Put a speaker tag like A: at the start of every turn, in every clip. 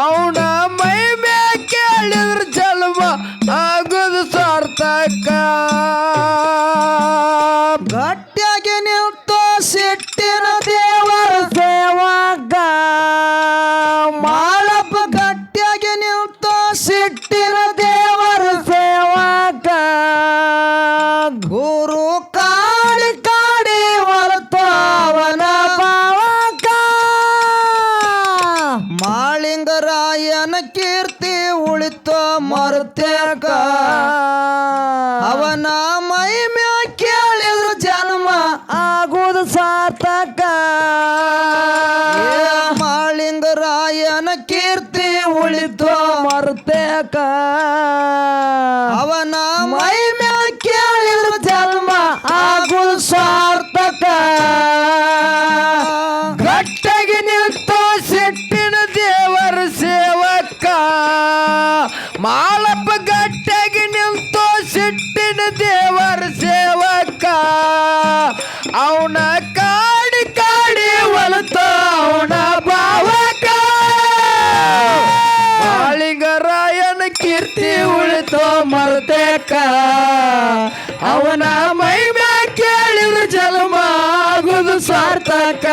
A: ಅವನ ಮೈ
B: ಮೇ ಕೇಳಿದ್ರ ಜನ್ಮ ಆಗುದು ಸಾರ್ಥಕ.
A: ಗಟ್ಟಿಯಾಗಿ ನಿಂತ ಸಿಟ್ಟಿನ ದೇವರ ಮೈ ಮೇಲೆ ಕೇಳಿದ್ರು ಜನ್ಮ
B: ಆಗುಲ್ ಸಾರ್ಥಕ ಗಟ್ಟಿಗೆ ನಿಂತು ಸಿಟ್ಟಿನ ದೇವರ ಸೇವಕ. ಮಾಳಪ್ಪ ಅವನ ಮೈ ಮ್ಯಾಗ ಕೇಳಿದ್ರು ಜನ್ಮ ಆಗುದು ಸಾರ್ಥಕ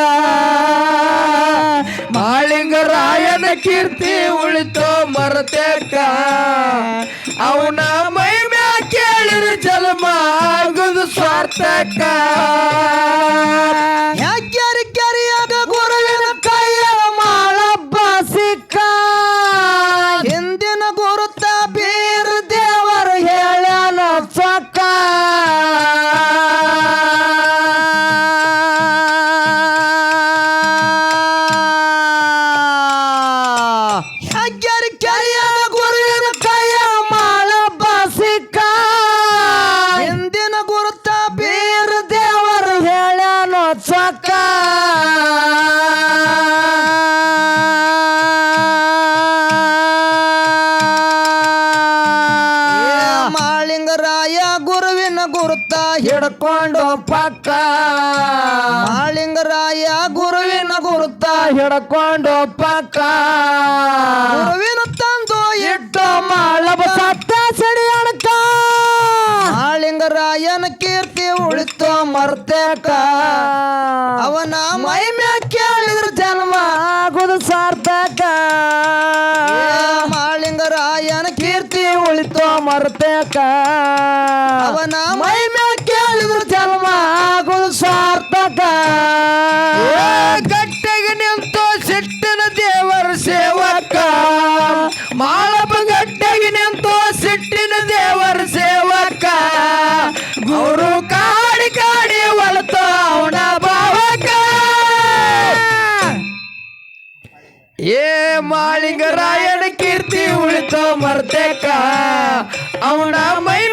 B: ಮಾಳಿಂಗರಾಯನ ಕೀರ್ತಿ ಉಳಿತು ಮರ್ತೇಕ ಅವನ ಮೈ ಮ್ಯಾಗ ಕೇಳಿದ್ರು ಜನ್ಮ ಆಗುದು ಸಾರ್ಥಕ
A: ಹೆಗ್ಗೆರಿ ಹಿಡ್ಕೊಂಡು ಪಕ್ಕ. ಮಾಳಿಂಗರಾಯ ಗುರುವಿನ ಗುರುತ
B: ಹಿಡ್ಕೊಂಡು ಪಕ್ಕ. ಗಟ್ಟಿಗೆ ನಿಂತು ಸಿಟ್ಟಿನ ದೇವರ ಸೇವಕ. ಮಾಳಪ್ಪ ಗಟ್ಟಿಗೆ ನಿಂತು ಸಿಟ್ಟಿನ ದೇವರ ಸೇವಕ. ಗುರು ಕಾಡಿ ಕಾಡಿ ಒಳತು ಅವನ ಭಾವಕ. ಏ ಮಾಳಿಂಗರಾಯನ ಕೀರ್ತಿ ಉಳಿತೋ ಮರ್ತೇಕ. ಅವನ ಮೈ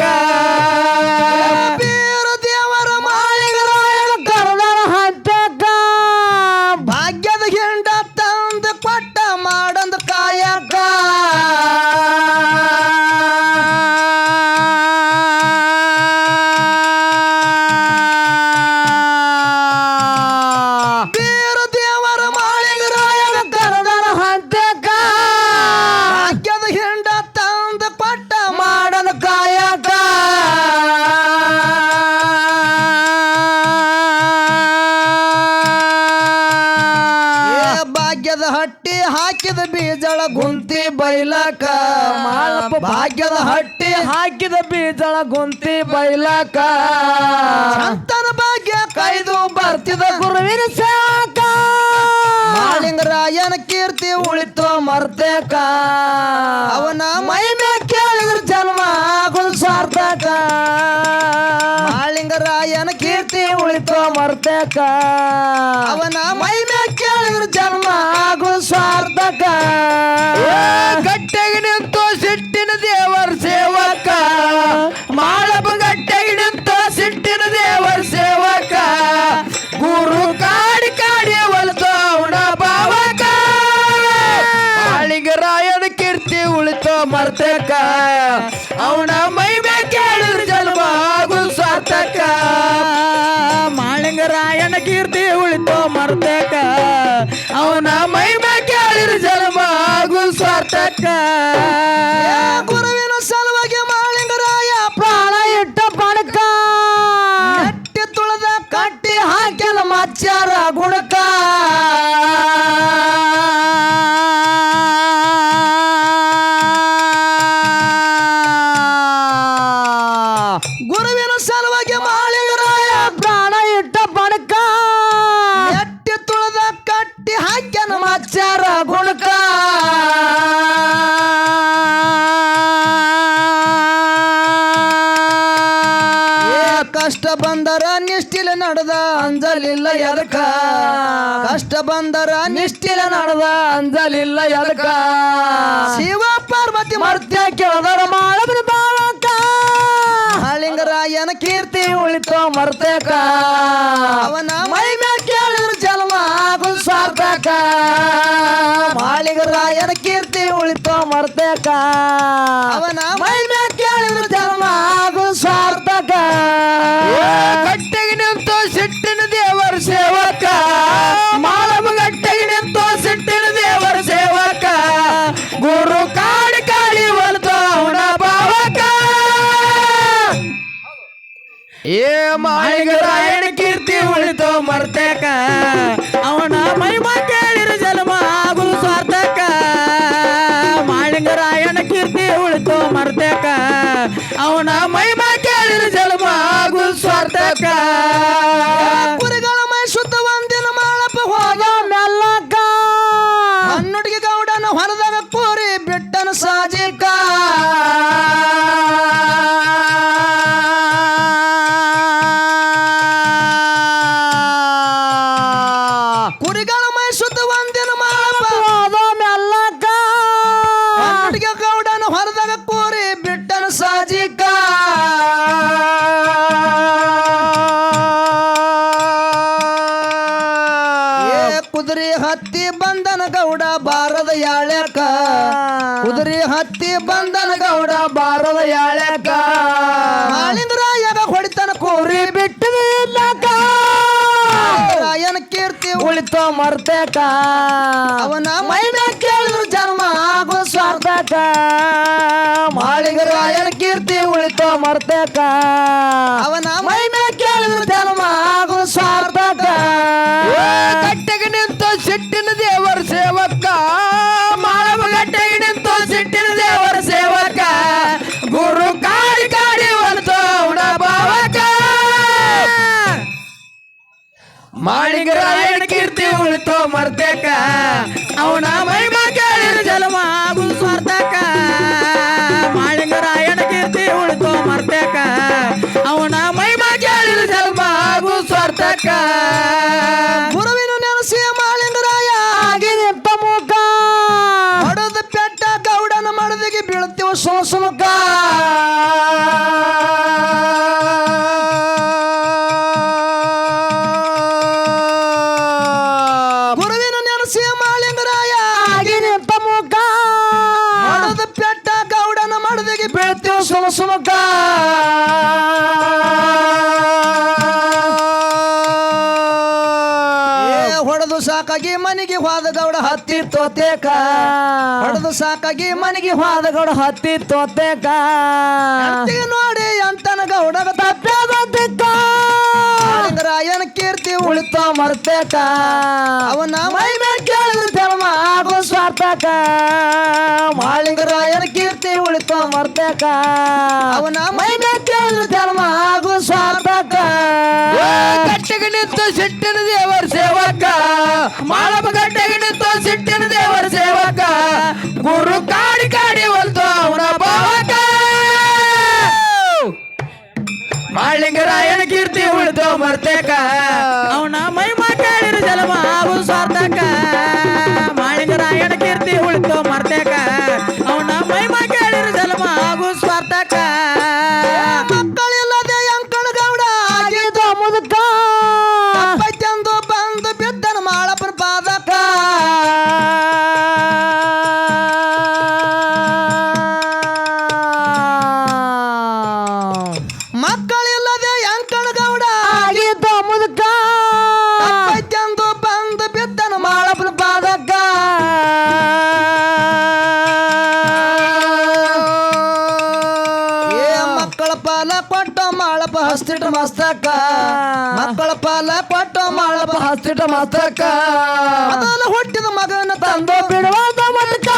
A: கா ಗುಂತಿ ಬೈಲಕ ಭಾಗ್ಯದ ಹಟ್ಟಿ
B: ಹಾಕಿದ ಬೀಜಳ ಗುಂತಿ ಬೈಲಕ.
A: ಅಂತನ ಭಾಗ್ಯ ಕೈದು ಬರ್ತಿದ ಗುರುವಿನ ಸಾಕ
C: ಮಾಲಿಂಗರಾಯನ ಕೀರ್ತಿ ಉಳಿತು
A: ಮರ್ತೇಕ.
C: ಅವನ
A: ಮೈ ಜನ್ಮ ಸಾರ್ಥಕ
C: ಮಾಳಿಂಗರಾಯನ ಕೀರ್ತಿ
A: ಉಳಿತೋ ಮರ್ತಕ ಮರ್ತೇಕ
C: ಅವನ
A: ಮಹಿಮೆ ಕೇಳಿದ್ರು ಜನ್ಮ ಆಗು ಸ್ವಾರ್ಥಕ.
C: ಗಟ್ಟೆಗೆ ನಿಂತು ಸಿಟ್ಟಿನ ದೇವರ ಸೇವಕ.
A: ಮಾಳಪ ಗಟ್ಟೆಗೆ ನಿಂತು ಸಿಟ್ಟಿನ ದೇವರ ಸೇವಕ. ಗುರು
C: ಮಾಳಿಂಗರಾಯನ ಕೀರ್ತಿ ಉಳಿತೋ
A: ಮರ್ತಕ? ಅವನ ಮೈ ಕೇಳಿದ್ರ ಜನ್ಮ ಆಗು ಸಾರ್ಥಕ
C: ನಿಷ್ಠಿಲ ನಡೆದ
A: ಅಂಜಲಿಲ್ಲ ಎದಕ
C: ಕಷ್ಟ ಬಂದರ
A: ನಿಷ್ಠಿಲ ನಡೆದ ಅಂಜಲಿಲ್ಲ ಎದಕ
C: ಶಿವ ಪಾರ್ವತಿ
A: ಮರ್ತ್ಯ ಕೇಳದರ ಮಾಡಬನ ಬಾಳಕ?
C: ಹಳಿಂಗರಾಯನ ಕೀರ್ತಿ
A: ಉಳಿತು ಮರ್ತೇಕ
C: ಮೈ
A: ಮೇಲೆ ಕೇಳಿದ್ರು ಜನ್ಮ ಆಗುಲ್ ಸಾರ್ಥಕ ಮಾಳಿಗರಾಯನ ಕೀರ್ತಿ ಉಳಿತು ಮರ್ತೇಕ
C: ಅವನ
A: ಮೈ ಮೇಲೆ ಕೇಳಿದ್ರು ಜನ್ಮ ಆಗುಲ್ ಸಾರ್ಥಕ ನಿಂತು ಸಿಟ್ಟಿನ ದೇವರ ಸೇವಕ. ಮಾಲಮ ಗಟ್ಟೆಗೆ ನಿಂತು ಸಿಟ್ಟಿನ ದೇವರ ಸೇವಕ. ಗುರು ಕಾಡಿ ಕಾಡಿ ಒಲಿತು ಅವನ ಭಾವಕ.
C: ಏ
A: ಮಾಳಿಗರಾಯಣ ಕೀರ್ತಿ ಉಳಿತು ಮರ್ತೇಕ ಮರ್ತೇಕ. ಅವನ ಮೈನ ಕೇಳಿದ್ರು ಜನ್ಮ ಆಗು ಸ್ವಾರ್ಥಕ. ಮಾಳಿಗರಾಯನ ಕೀರ್ತಿ ಉಳಿತೋ ಮರ್ತೇಕ.
C: ಅವನ
A: ಮೈನ ಕೇಳಿದ್ರು ಜನ್ಮ ಆಗು ಸ್ವಾರ್ಥಕ. ಕಟ್ಟೆಗೆ ನಿಂತ ಸಿಟ್ಟಿನ ದೇವರ ಸೇವಕ. ಮಾಳಿಗರಾಯಣ ಕೀರ್ತಿ ಉಳಿತೋ ಮರ್ತೇಕ ಅವನ ಮಹಿಮ ಕೇಳಿ ಜಲಮ ಸ್ವಾರ್ಥಕ. ಮಾಳಿಗರಾಯಣ ಕೀರ್ತಿ ಉಳಿತೋ ಮರ್ತೇಕ ತೋತೇಕ.
C: ಹೊಡೆದು ಸಾಕಾಗಿ ಮನೆಗೆ
A: ಹಾದಗಡ ಹತ್ತಿ ತೋತೇಕ
C: ನೋಡಿ ಅಂತನ ಗೌಡಗ
A: ತಪ್ಪ
C: ಅಯ್ಯನ ಕೀರ್ತಿ
A: ಉಳಿತ ಮರ್ತೇಟ
C: ಅವನ
A: ಮೈ ಮೇಲೆ ಕೇಳಿದ್ರೆ ಜನ್ಮ ಆಗೋ ಸ್ವಾರ್ಥಕ. ಮಾಳಿಂಗ ಕೀರ್ತಿ ಉಳಿತ ಮರ್ತೇಕ
C: ಅವನ
A: ಮೈ ಮೇಲೆ ಕೇಳಿದ್ರೆ ಜನ್ಮ ಆಗೋ ಸ್ವಾರ್ಥಕ. ಕಟ್ಟಿಗೆ ನಿಂತು ಸಿಟ್ಟಿನ ದೇವರ ಸೇವಕ. ಮಾಳಪ್ಪ ಕಟ್ಟಿಗೆ ನಿಂತು ಸಿಟ್ಟಿನ ದೇವರ ಸೇವಕ. ಗುರು ಕಾಡಿ ಕಾಡಿ ಒಂದು ಅವನ ಮಾಳಿಂಗರಾಯನ ಕೀರ್ತಿ ಉಳಿದೋ ಮರ್ತೇಕ ಅವನ
C: ಮೈ ಕೊಟ್ಟ ಮಾಳಪ್ಪ ಹಸ್ತಿಟ ಮಸ್ತಕ. ಮಕ್ಕಳ ಪಾಲ ಕೊಟ್ಟ ಮಾಳಪ್ಪ
A: ಹಸ್ತಿಟ ಮಸ್ತಕ.
C: ಮೊದಲ ಹುಟ್ಟಿದ ಮಗನ ತಂದು
A: ಬಿಡುವ ಬಿಡುವಂತ ಮುದುಕ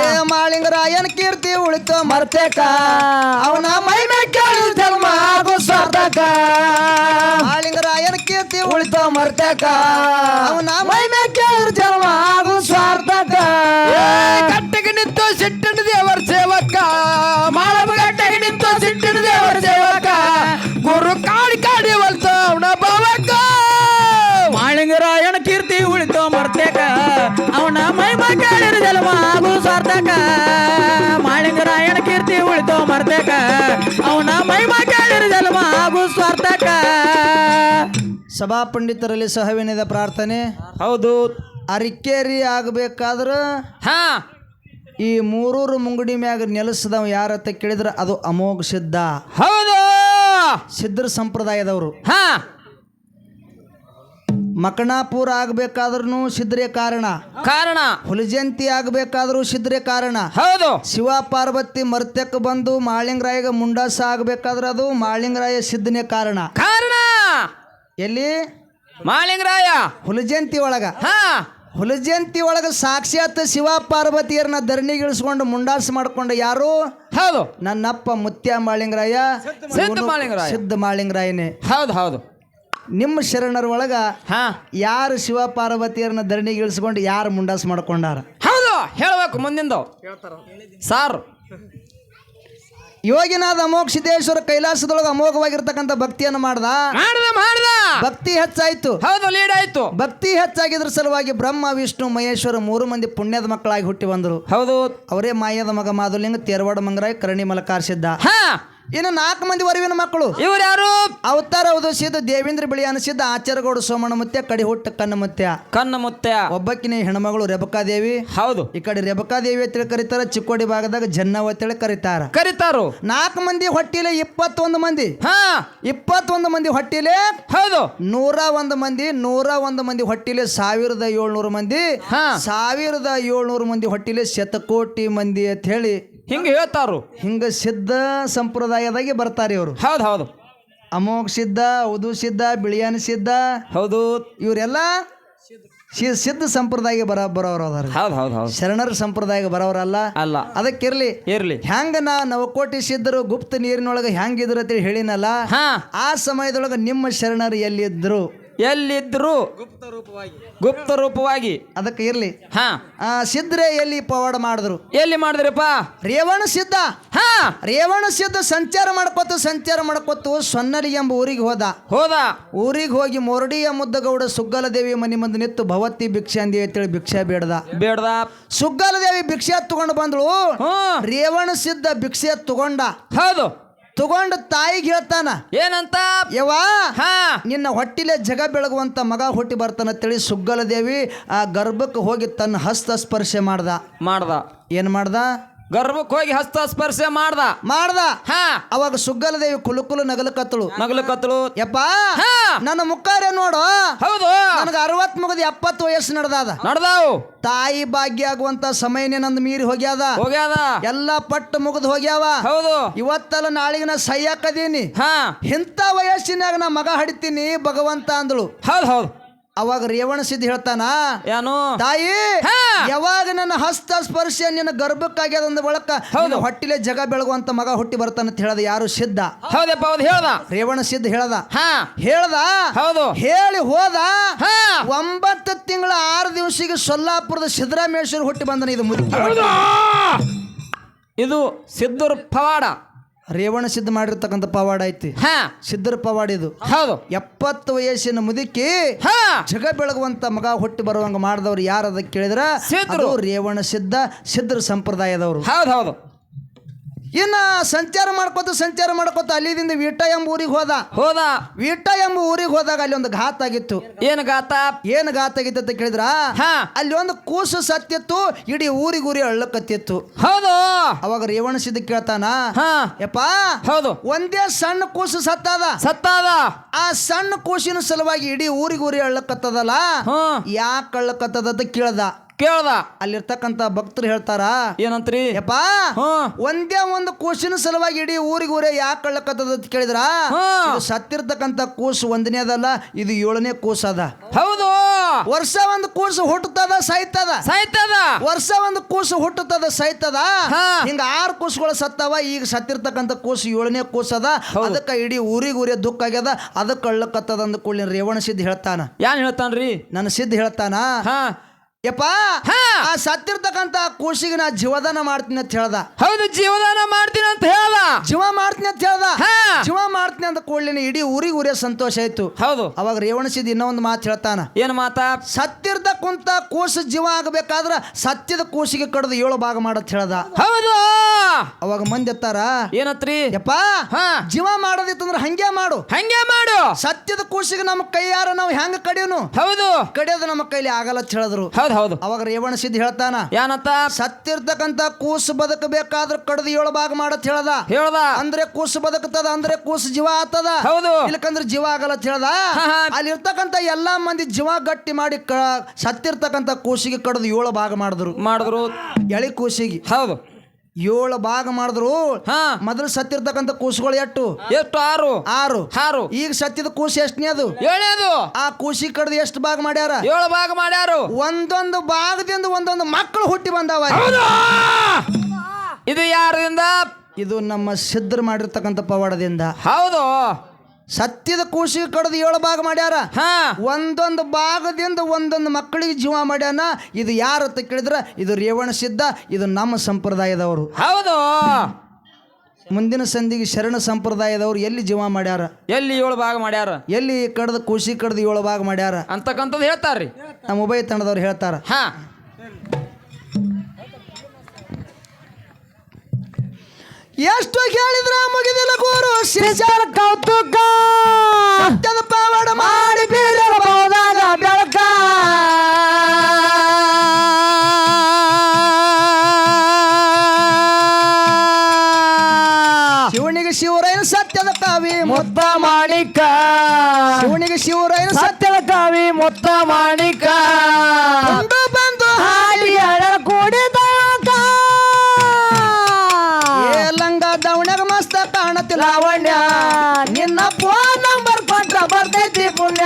C: ಏ ಮಾಳಿಂಗರಾಯನ ಕೀರ್ತಿ ಉಳಿತು
A: ಮರ್ತೇಕ.
C: ಅವನ ಮೈ
A: ಮೇಲೆ ಜನ್ಮ ಆಗು ಸ್ವಾರ್ಥಕ
C: ಮಾಳಿಂಗರಾಯನ್ ಕೀರ್ತಿ ಉಳಿತು
A: ಮರ್ತೇಕ.
C: ಅವನ
A: ಮೈ ಮೇಲೆ ಜನ್ಮ ಆಗು ಸ್ವಾರ್ಥಕ ಕಟ್ಟಿಗೆ ನಿಂತು ಸಿಟ್ಟಿನ ದೇವರ ಸೇವಕ. ಗಟ್ಟಿಗೆ ನಿಂತು ಸಿಟ್ಟಿನ ದೇವರ ಸೇವಕ ಗುರು ಕಾಡಿ ಕಾಡಿ ಒಲ್ತ ಅವನ ಭಾವಕ. ಮಾಳಿಂಗರಾಯಣ ಕೀರ್ತಿ ಉಳಿತೋ ಮರ್ತೇಕ ಅವನ ಮೈಮ ಕೇಳಿರ ಜನ್ಮ ಆಗು ಸ್ವಾರ್ಥಕ ಮಾಳಿಂಗರಾಯಣ ಕೀರ್ತಿ ಉಳಿತೋ ಮರ್ತೇಕ ಅವನ ಮೈಮ ಕೇಳಿರ ಜನ್ಮ ಆಗು ಸ್ವಾರ್ಥಕ
C: ಸಭಾ ಪಂಡಿತರಲ್ಲಿ ಸಹವಿನದ ಪ್ರಾರ್ಥನೆ.
A: ಹೌದು.
C: ಅರಿಕೇರಿ ಆಗಬೇಕಾದ್ರೆ
A: ಹಾ.
C: ಈ ಮೂರೂರು ಮುಂಗಡಿ ಮ್ಯಾಗ ನೆಲೆಸದವ ಯಾರತ್ತ ಕೇಳಿದ್ರ ಅದು ಅಮೋಘ ಸಿದ್ಧ.
A: ಹೌದು.
C: ಸಿದ್ಧರ ಸಂಪ್ರದಾಯದವರು.
A: ಹಾ.
C: ಮಕಣಾಪುರ ಆಗ್ಬೇಕಾದ್ರೂ ಸಿದ್ಧರೇ ಕಾರಣ.
A: ಕಾರಣ.
C: ಹುಲಿಜಂತಿ ಆಗ್ಬೇಕಾದ್ರೂ ಸಿದ್ಧರೇ ಕಾರಣ.
A: ಹೌದು.
C: ಶಿವ ಪಾರ್ವತಿ ಮರ್ತ್ಯಕ್ಕೆ ಬಂದು ಮಾಳಿಂಗರಾಯಗ ಮುಂಡಾಸ ಆಗ್ಬೇಕಾದ್ರೆ ಅದು ಮಾಳಿಂಗರಾಯ ಸಿದ್ಧನೇ ಕಾರಣ.
A: ಕಾರಣ.
C: ಎಲ್ಲಿ?
A: ಮಾಳಿಂಗರಾಯ.
C: ಹುಲಿಜಂತಿ ಒಳಗ.
A: ಹಾ.
C: ಹುಲಿಜಂತಿ ಒಳಗೆ ಸಾಕ್ಷಾತ್ ಶಿವ ಪಾರ್ವತಿಯರನ್ನ ಧರಣಿಗಿಳಿಸ್ಕೊಂಡು ಮುಂಡಾಸ್ ಮಾಡ್ಕೊಂಡು ಯಾರು?
A: ಹೌದು.
C: ನನ್ನಪ್ಪ ಮುತ್ಯ ಮಾಳಿಂಗರಾಯ
A: ಸಿದ್ಧ ಮಾಳಿಂಗರಾಯ.
C: ಸಿದ್ಧ ಮಾಳಿಂಗರಾಯನೇ.
A: ಹೌದು ಹೌದು.
C: ನಿಮ್ಮ ಶರಣರ ಒಳಗ
A: ಹಾ.
C: ಯಾರು ಶಿವ ಪಾರ್ವತಿಯರನ್ನ ಧರಣಿಗಿಳಿಸ್ಕೊಂಡು ಯಾರು ಮುಂಡಾಸ್ ಮಾಡ್ಕೊಂಡಾರ?
A: ಹೌದು ಹೇಳ್ಬೇಕು ಮುಂದಿಂದು. ಸಾರ್.
C: ಯೋಗಿನಾಥ ಅಮೋಘ ಸಿದ್ದೇಶ್ವರ ಕೈಲಾಸದೊಳಗೆ ಅಮೋಘವಾಗಿರ್ತಕ್ಕಂಥ ಭಕ್ತಿಯನ್ನು ಮಾಡ್ದ?
A: ಮಾಡ್ದ ಮಾಡ್ದ.
C: ಭಕ್ತಿ ಹೆಚ್ಚಾಯ್ತು.
A: ಹೌದು ಲೀಡ್ ಆಯ್ತು.
C: ಭಕ್ತಿ ಹೆಚ್ಚಾಗಿದ್ರ ಸಲುವಾಗಿ ಬ್ರಹ್ಮ ವಿಷ್ಣು ಮಹೇಶ್ವರ ಮೂರು ಮಂದಿ ಪುಣ್ಯದ ಮಕ್ಕಳಾಗಿ ಹುಟ್ಟಿ ಬಂದರು.
A: ಹೌದು.
C: ಅವರೇ ಮಾಯದ ಮಗ ಮಾಧುಲಿಂಗ ತೇರ್ವಾಡ ಮಂಗರಾಯ್ ಕರಣಿ ಮಲಕಾರ್ಸಿದ್ದ.
A: ಹಾ.
C: ಇನ್ನು ನಾಲ್ಕು ಮಂದಿ ವರವಿನ ಮಕ್ಕಳು.
A: ಇವ್ರು ಯಾರು?
C: ಅವತಾರ ಉದಯಿಸಿದ ದೇವೇಂದ್ರ ಬಿಳಿ ಅನಿಸಿದ್ದ ಆಚಾರಗೌಡ ಸೋಮಣ್ಣ ಮುತ್ಯ ಕಡಿ ಹುಟ್ಟ ಕಣ್ಣ ಮುತ್ಯ.
A: ಕಣ್ಣ ಮುತ್ಯ.
C: ಒಬ್ಬಕ್ಕಿನ ಹೆಣ್ಮಗಳು ರೇಬಕಾದೇವಿ
A: ಹೌದು.
C: ಈ ಕಡೆ ರೇಬಕಾದೇವಿ ಅಂತೇಳಿ ಕರೀತಾರ ಚಿಕ್ಕೋಡಿ ಭಾಗದಾಗ ಜನ್ನವ ಅಂತೇಳಿ ಕರೀತಾರ.
A: ಕರೀತಾರು.
C: ನಾಲ್ಕು ಮಂದಿ ಹೊಟ್ಟಿಲೆ ಇಪ್ಪತ್ತೊಂದು ಮಂದಿ.
A: ಹಾ.
C: ಇಪ್ಪತ್ತೊಂದು ಮಂದಿ ಹೊಟ್ಟಿಲೆ
A: ಹೌದು.
C: ನೂರ ಒಂದು ಮಂದಿ ನೂರ ಒಂದು ಮಂದಿ ಹೊಟ್ಟಿಲೆ ಸಾವಿರದ ಏಳ್ನೂರು ಮಂದಿ.
A: ಹಾ.
C: ಸಾವಿರದ ಏಳ್ನೂರು ಮಂದಿ ಹೊಟ್ಟಿಲೆ ಶತಕೋಟಿ ಮಂದಿ ಅಂತ ಹೇಳಿ
A: ಹಿಂಗೆ ಹೇಳ್ತಾರು
C: ಹಿಂಗ ಸಿದ್ಧ ಸಂಪ್ರದಾಯದಾಗೆ ಬರ್ತಾರೆ ಇವರು.
A: ಹೌದು ಹೌದು.
C: ಅಮೋಘ ಸಿದ್ಧ ಉದು ಸಿದ್ಧ ಬಿಳಿಯಾನ ಸಿದ್ಧ
A: ಹೌದು.
C: ಇವರೆಲ್ಲ ಸಿದ್ಧ ಸಂಪ್ರದಾಯ ಬರ ಬರೋರು ಅದಾರ
A: ಹೌದು ಹೌದು ಹೌದು.
C: ಶರಣರ ಸಂಪ್ರದಾಯ ಬರೋರಲ್ಲ
A: ಅಲ್ಲ.
C: ಅದಕ್ಕಿರ್ಲಿ
A: ಇರ್ಲಿ.
C: ಹೆಂಗ ನಾ ನವಕೋಟಿ ಸಿದ್ಧರು ಗುಪ್ತ ನೀರಿನೊಳಗೆ ಹೆಂಗಿದ್ರು ಅಂತೇಳಿ ಹೇಳಿನಲ್ಲ ಆ ಸಮಯದೊಳಗೆ ನಿಮ್ಮ ಶರಣರು ಎಲ್ಲಿದ್ರು?
A: ಎಲ್ಲಿದ್ರು ಗುಪ್ತ ರೂಪವಾಗಿ. ಗುಪ್ತ ರೂಪವಾಗಿ.
C: ಅದಕ್ಕೆ ಇರ್ಲಿ.
A: ಹಾ.
C: ಆ ಸಿದ್ಧರೇ ಎಲ್ಲಿ ಪವಾಡ ಮಾಡಿದ್ರು?
A: ಎಲ್ಲಿ ಮಾಡಿದ್ರಪ್ಪ?
C: ರೇವಣ ಸಿದ್ಧ.
A: ಹಾ.
C: ರೇವಣ ಸಿದ್ಧ ಸಂಚಾರ ಮಾಡ್ಕೊತ ಸಂಚಾರ ಮಾಡ್ಕೊತು ಸೊನ್ನಲಿ ಎಂಬ ಊರಿಗೆ ಹೋದ.
A: ಹೋದ.
C: ಊರಿಗೆ ಹೋಗಿ ಮೊರಡಿಯ ಮುದ್ದಗೌಡ ಸುಗ್ಗಲದೇವಿ ಮನೆ ಮುಂದೆ ನಿಂತು ಭವತಿ ಭಿಕ್ಷೆ ಅಂದಿ ಅಂತೇಳಿ ಭಿಕ್ಷೆ ಬೇಡ್ದ.
A: ಸುಗ್ಗಲ
C: ದೇವಿ ಭಿಕ್ಷೆ ತಗೊಂಡು ಬಂದಳು. ರೇವಣ ಸಿದ್ಧ ಭಿಕ್ಷೆ ತಗೊಂಡ
A: ಹೌದು.
C: ತಗೊಂಡು ತಾಯಿಗೆ ಹೇಳ್ತಾನ
A: ಏನಂತ?
C: ಯವಾ
A: ಹಾ.
C: ನಿನ್ನ ಹೊಟ್ಟಿಲೆ ಜಗ ಬೆಳಗುವಂತ ಮಗ ಹುಟ್ಟಿ ಬರ್ತಾನ ತಿಳಿ ಸುಗ್ಗಲದೇವಿ ಆ ಗರ್ಭಕ್ಕೆ ಹೋಗಿ ತನ್ನ ಹಸ್ತ ಸ್ಪರ್ಶೆ ಮಾಡ್ದ.
A: ಮಾಡ್ದ.
C: ಏನ್ ಮಾಡ್ದ?
A: ಗರ್ಭಕ್ಕೆ ಹೋಗಿ ಹಸ್ತ ಸ್ಪರ್ಶ ಮಾಡ್ದ.
C: ಮಾಡ್ದ.
A: ಹಾ.
C: ಅವಾಗ ಸುಗ್ಗಲದೇವಿ ಕುಲುಕುಲು ನಗಲಕತ್ತಳು
A: ನಗಲು ಕತ್ತಳು.
C: ಯಪ್ಪ
A: ಹಾ.
C: ನನ್ನ ಮುಕ್ಕಾರೆ ನೋಡು.
A: ಹೌದು.
C: ನನಗೆ ಅರವತ್ ಮುಗಿದ ಎಪ್ಪತ್ತು ವಯಸ್ಸು ನಡೆದಾದ.
A: ನಡ್ದಾವು.
C: ತಾಯಿ ಭಾಗ್ಯ ಆಗುವಂತ ಸಮಯನೇ ನಂದು ಮೀರಿ ಹೋಗ್ಯಾದ.
A: ಹೋಗ್ಯಾದ.
C: ಎಲ್ಲ ಪಟ್ಟು ಮುಗಿದು ಹೋಗ್ಯಾವ.
A: ಹೌದು.
C: ಇವತ್ತಲ್ಲ ನಾಳೆಗೆ ನಾ ಸಹ್ಯಾಕದೀನಿ
A: ಹಾ.
C: ಇಂಥ ವಯಸ್ಸಿನಾಗ ನಾ ಮಗ ಹಡಿತೀನಿ ಭಗವಂತ ಅಂದಳು.
A: ಹೌದು ಹೌದು.
C: ಅವಾಗ ರೇವಣ ಸಿದ್ಧ ಹೇಳ್ತಾನ
A: ಏನು
C: ತಾಯಿ. ಯಾವಾಗ ನನ್ನ ಹಸ್ತ ಸ್ಪರ್ಶ ನಿನ್ನ ಗರ್ಭಕ್ಕಾಗ್ಯದ ಅಂದ ಬಳಕ ಹೊಟ್ಟಿಲೆ ಜಗ ಬೆಳಗುವಂತ ಮಗ ಹುಟ್ಟಿ ಬರ್ತಾನ ಅಂತ ಹೇಳದ ಯಾರು ಸಿದ್ಧ?
A: ಹೌದಪ್ಪ ಹೌದು ಹೇಳ್ದ.
C: ರೇವಣ ಸಿದ್ಧ ಹೇಳದ. ಹೇಳ್ದ?
A: ಹೌದು.
C: ಹೇಳಿ ಹೋದ?
A: ಹಾ.
C: ಒಂಬತ್ತು ತಿಂಗಳ ಆರು ದಿವಸಿಗೆ ಸೊಲ್ಲಾಪುರದ ಸಿದ್ದರಾಮೇಶ್ವರ ಹುಟ್ಟಿ ಬಂದನ ಇದು ಮುದುಕಿ
A: ಇದು ಸಿದ್ದೂರ್ ಪವಾಡ.
C: ರೇವಣ ಸಿದ್ಧ ಮಾಡಿರ್ತಕ್ಕಂಥ ಪವಾಡ ಐತಿ.
A: ಹಾ.
C: ಸಿದ್ಧರ ಪವಾಡ ಇದು.
A: ಹೌದು.
C: ಎಪ್ಪತ್ತು ವಯಸ್ಸಿನ ಮುದುಕಿ
A: ಹಾ.
C: ಜಗ ಬೆಳಗುವಂತ ಮಗ ಹುಟ್ಟಿ ಬರುವಂಗ ಮಾಡಿದವ್ರು ಯಾರದ ಕೇಳಿದ್ರ?
A: ಸಿದ್ಧರು.
C: ಅದು ರೇವಣ ಸಿದ್ಧ ಸಿದ್ಧರ ಸಂಪ್ರದಾಯದವರು.
A: ಹೌದು ಹೌದು.
C: ಇನ್ನ ಸಂಚಾರ ಮಾಡ್ಕೋತ ಸಂಚಾರ ಮಾಡ್ಕೋತ ಅಲ್ಲಿದಿಂದ ವೀಟ ಎಂಬ ಊರಿಗೆ ಹೋದ.
A: ಹೋದ.
C: ವೀಟ ಎಂಬ ಊರಿಗೆ ಹೋದಾಗ ಅಲ್ಲಿ ಒಂದು ಘಾತ ಆಗಿತ್ತು.
A: ಏನು ಘಾತ?
C: ಏನು ಘಾತ ಆಗಿತ್ತು ಅಂತ ಕೇಳಿದ್ರ?
A: ಹಾ.
C: ಅಲ್ಲಿ ಒಂದು ಕೂಸು ಸತ್ತಿತ್ತು ಇಡೀ ಊರಿಗೆ ಊರಿ ಅಳ್ಳಕತ್ತಿತ್ತು
A: ಹೌದು.
C: ಅವಾಗ ರೇವಣ ಸಿದ್ಧ ಕೇಳ್ತಾನ
A: ಹಾ.
C: ಯಪ್ಪ
A: ಹೌದು.
C: ಒಂದೇ ಸಣ್ಣ ಕೂಸು ಸತ್ತಾದ.
A: ಸತ್ತಾದ.
C: ಆ ಸಣ್ಣ ಕೂಸಿನ ಸಲುವಾಗಿ ಇಡೀ ಊರಿಗೆ ಊರಿ ಅಳ್ಳಕತ್ತದಲ್ಲ? ಯಾಕೆ ಅಳ್ಳಕತ್ತದ ಅಂತ ಕೇಳ್ದ.
A: ಕೇಳ್ದ?
C: ಅಲ್ಲಿರ್ತಕ್ಕಂಥ ಭಕ್ತರು ಹೇಳ್ತಾರ
A: ಏನಂತ್ರಿ?
C: ಯಪ್ಪ ಒಂದೇ ಒಂದು ಕೂಸಿನ ಸಲುವಾಗಿ ಇಡೀ ಊರಿಗೆ ಊರೇ ಯಾಕೆ ಕಳ್ಳಕತ್ತದ ಅಂತ ಕೇಳಿದ್ರ? ಸತ್ತಿರ್ತಕ್ಕಂಥ ಕೂಸು ಒಂದನೇದಲ್ಲ ಇದು ಏಳನೇ ಕೂಸ ಅದ.
A: ಹೌದು.
C: ವರ್ಷ ಒಂದು ಕೂಸು ಹುಟ್ಟುತ್ತದ ಸಾಯ್ತದ?
A: ಸಾಯ್ತದ.
C: ವರ್ಷ ಒಂದು ಕೂಸು ಹುಟ್ಟುತ್ತದ ಸಾಯ್ತದ. ಹಿಂಗ ಆರು ಕೂಸುಗಳು ಸತ್ತವ ಈಗ ಸತ್ತಿರ್ತಕ್ಕಂಥ ಕೂಸು ಏಳನೇ ಕೂಸು ಅದ. ಅದಕ್ಕೆ ಇಡೀ ಊರಿಗೆ ಊರೇ ದುಃಖ ಆಗ್ಯದ. ಅದಕ್ಕೆ ಕಳ್ಳಕತ್ತದ ಅಂದ ಕೂಡಲಿನ ರೇವಣ ಸಿದ್ಧ ಹೇಳ್ತಾನ.
A: ಯಾನ್ ಹೇಳ್ತಾನ್ರಿ?
C: ನನ್ನ ಸಿದ್ಧ ಹೇಳ್ತಾನ
A: ಹಾ.
C: ಯಪ್ಪ
A: ಹಾ.
C: ಆ ಸತ್ತಿರ್ತಕ್ಕಂತ ಕೂಸಿಗೆ ನಾ ಜೀವದಾನ ಮಾಡ್ತೀನಿ ಅಂತ ಹೇಳ್ದ.
A: ಹೌದು ಜೀವದಾನ ಮಾಡ್ತೀನಿ ಅಂತ ಹೇಳ್ದ.
C: ಜೀವ ಮಾಡ್ತೀನಿ ಅಂತ ಹೇಳ್ದ.
A: ಹಾ.
C: ಜೀವ ಮಾಡ್ತೀನಿ ಅಂತ ಕೂಡಲಿನ ಇಡೀ ಊರಿಗೆ ಊರೇ ಸಂತೋಷ ಆಯ್ತು.
A: ಹೌದು.
C: ಅವಾಗ ರೇವಣ ಸಿದ್ಧ ಇನ್ನೊಂದು ಮಾತು ಹೇಳ್ತಾನ.
A: ಏನ್ ಮಾತಾ?
C: ಸತ್ತಿರ್ದ ಕುಂತ ಕೂಸು ಜೀವ ಆಗಬೇಕಾದ್ರ ಸತ್ಯದ ಕೂಸಿಗೆ ಕಡ್ದು ಏಳು ಭಾಗ ಮಾಡತ್ ಹೇಳ್ದ.
A: ಹೌದು.
C: ಅವಾಗ ಮಂದಿ ಎತ್ತಾರ
A: ಏನತ್ರಿ?
C: ಯಪ್ಪ
A: ಹಾ.
C: ಜೀವ ಮಾಡೋದಿತ್ತಂದ್ರ ಹಂಗೆ ಮಾಡು.
A: ಹಂಗೆ ಮಾಡು.
C: ಸತ್ಯದ ಕೂಸಿಗೆ ನಮ್ಮ ಕೈಯಾರ ನಾವು ಹೆಂಗ ಕಡಿಯೋನು?
A: ಹೌದು.
C: ಕಡಿಯೋದು ನಮ್ಮ ಕೈಲಿ ಆಗಲ್ಲ ಅಂತ ಹೇಳಿದ್ರು.
A: ಹೌದು ಹೌದು.
C: ಅವಾಗ ರೇವಣ ಸಿದ್ಧ ಹೇಳ್ತಾನ
A: ಏನಂತ?
C: ಸತ್ತಿರ್ತಕ್ಕಂಥ ಕೂಸು ಬದುಕಬೇಕಾದ್ರೆ ಕಡ್ದು ಏಳು ಭಾಗ ಮಾಡತ್ ಹೇಳ್ದ.
A: ಹೇಳ್ದ.
C: ಅಂದ್ರೆ ಕೂಸು ಬದುಕ್ತದ ಅಂದ್ರೆ ಕೂಸು ಜೀವ ಆತದ
A: ಹೌದು.
C: ಇಲ್ಲಕಂದ್ರೆ ಜೀವ ಆಗಲ್ಲ ಹೇಳ್ದ. ಅಲ್ಲಿ ಇರ್ತಕ್ಕಂಥ ಎಲ್ಲಾ ಮಂದಿ ಜೀವ ಗಟ್ಟಿ ಮಾಡಿ ಸತ್ತಿರ್ತಕ್ಕಂತ ಕೂಸಿಗೆ ಕಡ್ದು ಏಳು ಭಾಗ ಮಾಡಿದ್ರು.
A: ಮಾಡಿದ್ರು.
C: ಎಳಿ ಕೂಸಿಗೆ.
A: ಹೌದು.
C: ಏಳು ಭಾಗ ಮಾಡಿದ್ರು.
A: ಹಾ.
C: ಮೊದಲು ಸತ್ತಿರ್ತಕ್ಕಂಥ ಕೂಸುಗಳು ಎಷ್ಟು?
A: ಎಷ್ಟು? ಆರು.
C: ಆರು.
A: ಆರು
C: ಈಗ ಸತ್ತಿದ ಕೂಸು ಎಷ್ಟನೇ ಅದು?
A: ಏಳೇದು
C: ಆ ಕೂಸಿ ಕಡ್ದು ಎಷ್ಟು ಭಾಗ ಮಾಡ್ಯಾರ?
A: ಏಳು ಭಾಗ ಮಾಡ್ಯಾರು.
C: ಒಂದೊಂದು ಭಾಗದಿಂದ ಒಂದೊಂದು ಮಕ್ಕಳು ಹುಟ್ಟಿ ಬಂದಾವ.
A: ಇದು ಯಾರಿಂದ?
C: ಇದು ನಮ್ಮ ಸಿದ್ಧರು ಮಾಡಿರ್ತಕ್ಕಂಥ ಪವಾಡದಿಂದ.
A: ಹೌದು.
C: ಸತ್ಯದ ಕೂಸಿಗೆ ಕಡ್ದು ಏಳು ಭಾಗ ಮಾಡ್ಯಾರ.
A: ಹಾ.
C: ಒಂದೊಂದು ಭಾಗದಿಂದ ಒಂದೊಂದು ಮಕ್ಕಳಿಗೆ ಜೀವ ಮಾಡ್ಯಾನ. ಇದು ಯಾರು ಅಂತ ಕೇಳಿದ್ರೆ ಇದು ರೇವಣ ಸಿದ್ಧ ಇದು ನಮ್ಮ ಸಂಪ್ರದಾಯದವರು.
A: ಹೌದು.
C: ಮುಂದಿನ ಸಂಧಿಗೆ ಶರಣ ಸಂಪ್ರದಾಯದವರು ಎಲ್ಲಿ ಜೀವ ಮಾಡ್ಯಾರ?
A: ಎಲ್ಲಿ ಏಳು ಭಾಗ ಮಾಡ್ಯಾರ?
C: ಎಲ್ಲಿ ಕಡ್ದು ಕೂಸಿ ಕಡ್ದು ಏಳು ಭಾಗ ಮಾಡ್ಯಾರ?
A: ಅಂತಕ್ಕಂಥದ್ದು ಹೇಳ್ತಾರ್ರಿ.
C: ನಮ್ಮ ಉಭಯ ತಂಡದವ್ರು ಹೇಳ್ತಾರ.
A: ಹಾ.
C: ಎಷ್ಟು ಕೇಳಿದ್ರ ಮುಗಿದಿಲ್ಲ ಗುರು ಶ್ರೀಚಾರ ಕೌತುಕ. ಸತ್ಯದ ಪಾವಡ ಮಾಡಿ ಬೀರಬಹುದಾಗ ಬೆಳಕ. ಶಿವನಿಗೆ ಶಿವರೈನ ಸತ್ಯದ ಕಾವಿ ಮುತ್ತ
A: ಮಾಣಿಕ
C: ಶಿವನಿಗೆ ಶಿವರೈನ
A: ಸತ್ಯದ ಕಾವಿ ಮೊತ್ತ ಮಾಣಿಕ ಲಾವಣ್ಯ ನಿನ್ನ ಫೋನ್ ನಂಬರ್ ಕೊಟ್ರ ಬರ್ತೈತಿ ಪುಣ್ಯ.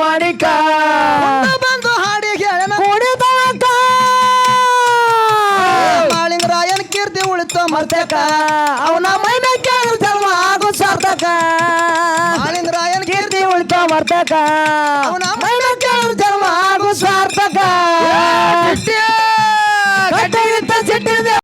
A: ಮಾಣಿಕ ಬಂದು ಹಾಡಿಗೆ ಕುಡಿದವಕ ಮಾಳಿಂಗರಾಯನ ಕೀರ್ತಿ ಉಳಿತ ಮರ್ತಕ ಅವನ ಮೈನ ಕೇಳಿದ ಜನ್ಮ ಆಗೋ ಸಾರ್ಥಕ
C: ಮಾಳಿಂಗರಾಯನ ಕೀರ್ತಿ ಉಳಿತ ಮರ್ತಕ
A: ಅವನ ಮೈನ ಕೇಳಿದ ಜನ್ಮ ಆಗೋ ಸಾರ್ಥಕ ಕಟ್ಟಿಗಿಂತ
C: ಸಿಟ್ಟಿದೆ